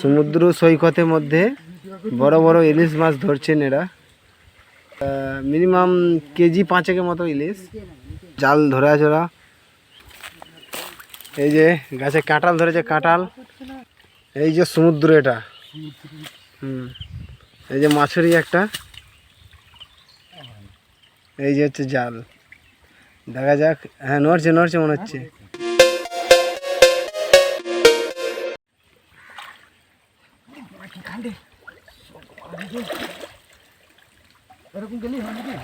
সমুদ্র সৈকতের মধ্যে বড় বড় ইলিশ মাছ ধরছেন এরা। মিনিমাম কেজি পাঁচেকের মতো ইলিশ। জাল ধরে আছে ওরা। এই যে গাছে কাঁঠাল ধরেছে, কাঁঠাল। এই যে সমুদ্র এটা। হুম। এই যে মাছেরই একটা। এই যে হচ্ছে জাল। দেখা যাক। হ্যাঁ নড়ছে নড়ছে মনে হচ্ছে। এরকম গেলেই হয় নাকি?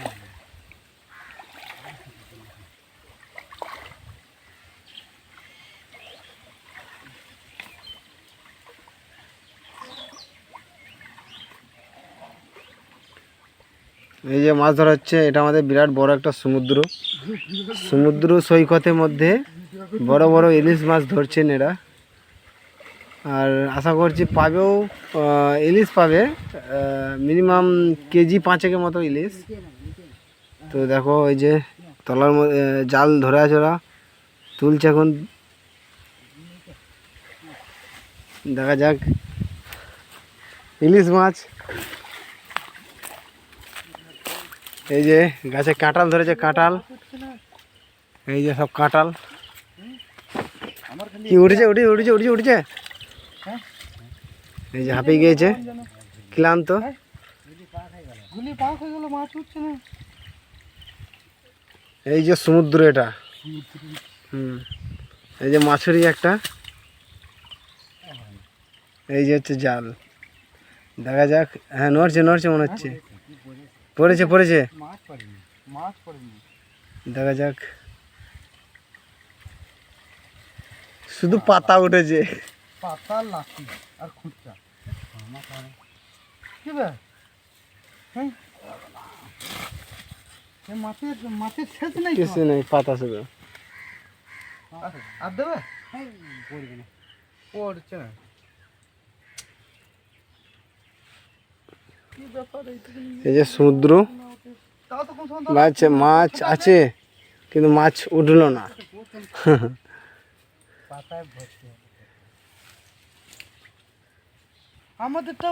এই যে মাছ ধরা হচ্ছে, এটা আমাদের বিরাট বড় একটা সমুদ্র। সমুদ্র সৈকতের মধ্যে বড় বড় ইলিশ মাছ ধরছেন এরা। আর আশা করছি পাবেও ইলিশ পাবে মিনিমাম কেজি পাঁচেকের মতো ইলিশ। তো দেখো ওই যে তলার জাল ধরে আছে ওরা, তুলছে এখন। দেখা যাক। ইলিশ মাছ। এই যে গাছে কাঁঠাল ধরেছে, কাঁঠাল। এই যে সব কাঁঠাল। কি উঠেছে উঠেছে উঠেছে উঠেছে উঠেছে? এই যে হাঁপিয়ে গিয়েছে। ক্লান্ত। এই যে সমুদ্র এটা। হুম। এই যে মাছেরই একটা। এই যে হচ্ছে জাল। দেখা যাক। হ্যাঁ নড়ছে নড়ছে মনে হচ্ছে। পড়েছে পড়েছে। দেখা যাক। শুধু পাতা উঠেছে। পাতা লাঠি আর খুঁটটা কি বে? হ্যাঁ এ মাছের মাছের শেষ নেই তো। কিছু নেই পাতা শুধু আর- আর দেবে? পড়বে না। পড়ছে না। কি ব্যাপার এইটুকু এই যে সমুদ্র তাও তো কোন সময় মাছ মাছ আছে কিন্তু মাছ উঠল না। পাতায় ভর্তি আমাদেরটাও